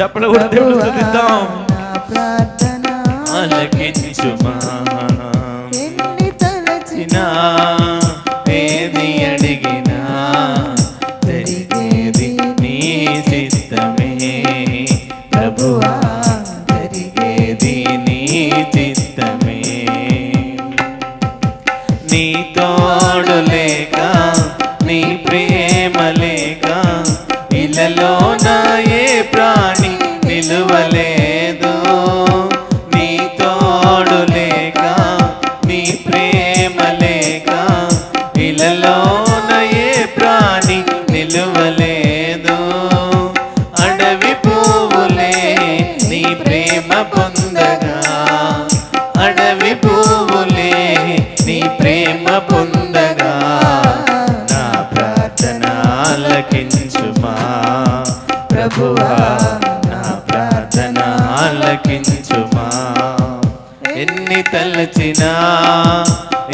చెప్పలు కూడా దేవుడు ప్రార్థన ఆలకించుమా. ఎన్ని తలచినా ఏది అడిగినా జరిగేది నీ చిత్తమే. ప్రభువా పొందగా నా ప్రార్థన ఆలకించుమా ప్రభువా నా ప్రార్థన ఆలకించుమా ఎన్ని తలచినా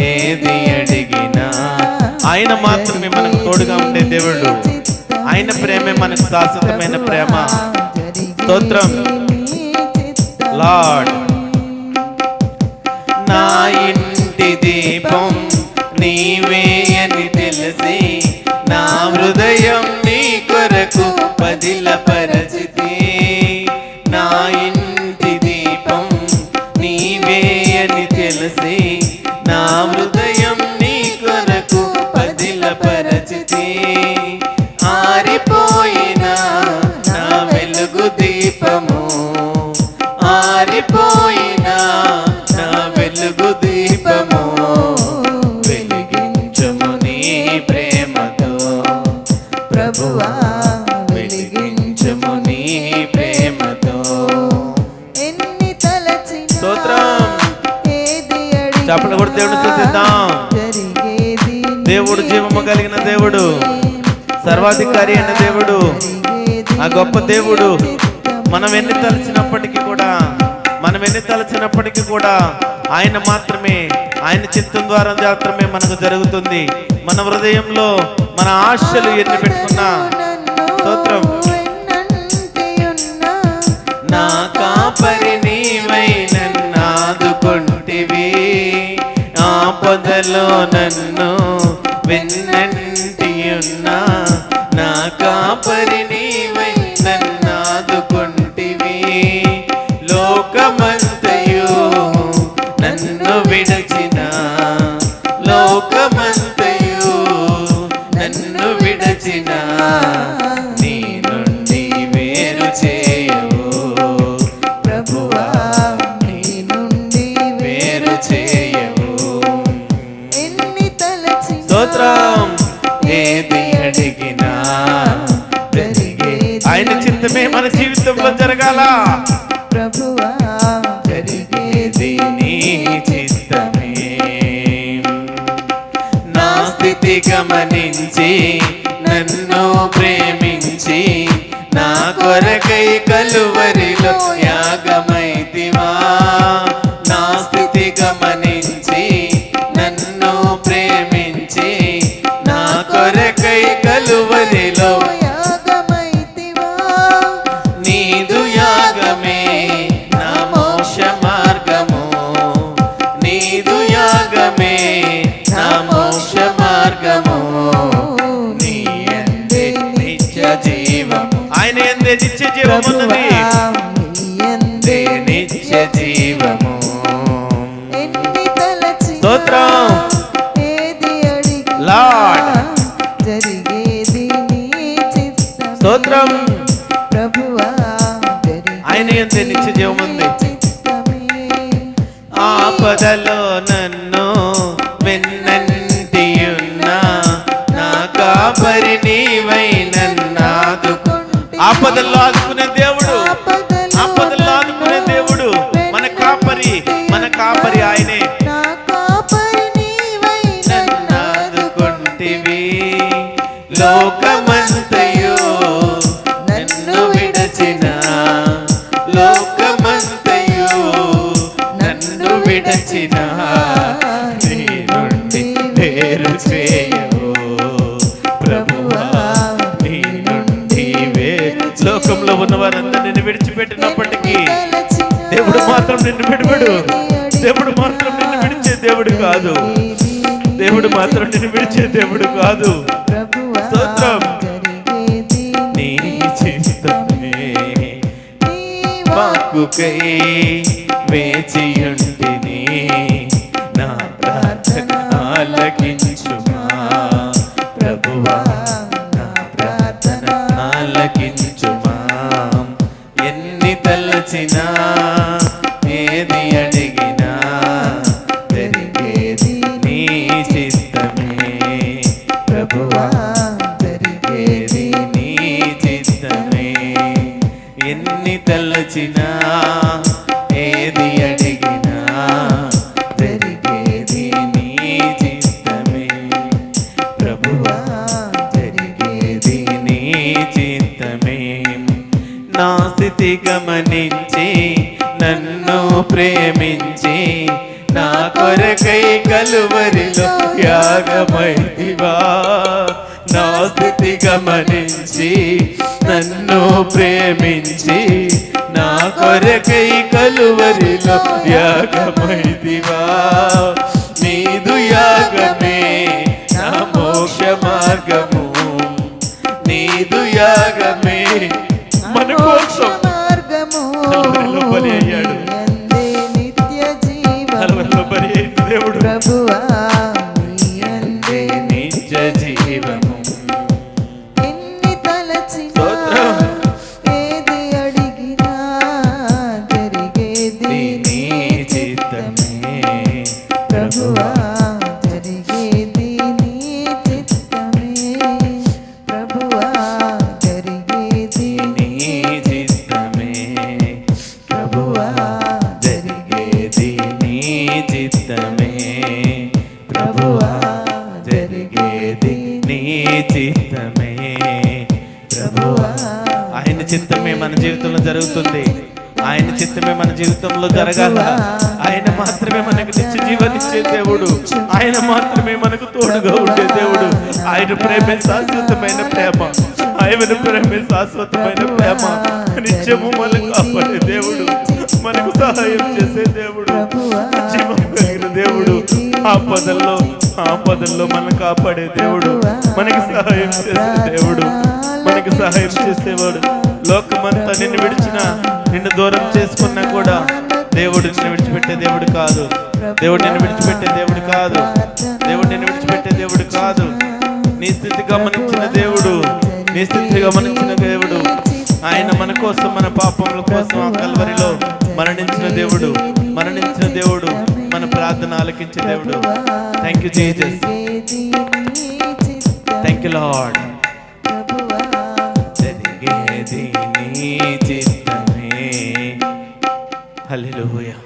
ఏది అడిగినా ఆయన మాత్రమే మనకు తోడుగా ఉండే దేవుడు. ఆయన ప్రేమే మనకు శాశ్వతమైన ప్రేమ. స్తోత్రం. లార్డ్ నా దేవుడు. సర్వాధికారి అయిన దేవుడు. ఆ గొప్ప దేవుడు మనం ఎన్ని తలచినప్పటికీ కూడా మనం ఎన్ని తలచినప్పటికీ కూడా ఆయన మాత్రమే ఆయన చిత్తం ద్వారా మాత్రమే మనకు జరుగుతుంది. మన హృదయంలో మన ఆశలు ఎన్ని పెట్టుకున్నా స్తోత్రం. లార్డ్. జరిగేది నీ చిత్తమే. స్తోత్రం. ప్రభువా ఆయన ఎందే నిత్య జీవం ఉంది. ఆపదలో నన్ను వెన్నంటియున్నా నా కాపరి నీవై నన్నాదుకు ఆపదల్లో ఆదుకునే దేవుడు లోకంలో ఉన్న వారందరూ నిన్ను విడిచిపెట్టినప్పటికీ దేవుడు మాత్రం నిన్ను విడిపడు. దేవుడు మాత్రం నిన్ను విడిచే దేవుడు కాదు. దేవుడు మాత్రం నిన్ను విడిచే దేవుడు కాదు. స్తోత్రం. నీ చిత్తమే కొరకై కలువరిలో యాగమైతివా? నా స్థితి గమనించి నన్ను ప్రేమించి నా కొరకై కలువరిలో యాగమైతివా? నీదు యాగమే నా మోక్ష మార్గము. నీదు యాగమే మన కోసం. మార్గము. ఆయన చిత్తమే మన జీవితంలో జరుగుతుంది. ఆయన చిత్తమే మన జీవితంలో జరగాల. ఆయన మాత్రమే మనకు నిత్య జీవనిచ్చే దేవుడు. ఆయన మాత్రమే మనకు తోడుగా ఉండే దేవుడు. ఆయన ప్రేమే శాశ్వతమైన ప్రేమ. ఆయన ప్రేమే శాశ్వతమైన ప్రేమ. నిత్యము మనకు కాపాడే దేవుడు. మనకు సహాయం చేసే దేవుడు. జీవం కలిగిన దేవుడు. ఆపదల్లో ఆపదల్లో మనం కాపాడే దేవుడు. మనకి సహాయం చేసే దేవుడు. నీకు సహాయం చేసేవాడు. లోకమంతా నిన్ను విడిచిన నిన్ను దూరం చేసుకున్నా కూడా దేవుడు నిన్ను విడిచిపెట్టే దేవుడు కాదు. దేవుడు నిన్ను విడిచిపెట్టే దేవుడు కాదు. దేవుడు నిన్ను విడిచిపెట్టే దేవుడు కాదు. నీ స్థితి గమనించిన దేవుడు నీ స్థితి గమనించిన దేవుడు. ఆయన మన కోసం మన పాపముల కోసం ఆ కల్వరిలో మరణించిన దేవుడు మరణించిన దేవుడు మన ప్రార్థన ఆలకించే దేవుడు. Thank you Jesus thank you lord నీ చిత్తమే హల్లెలూయా.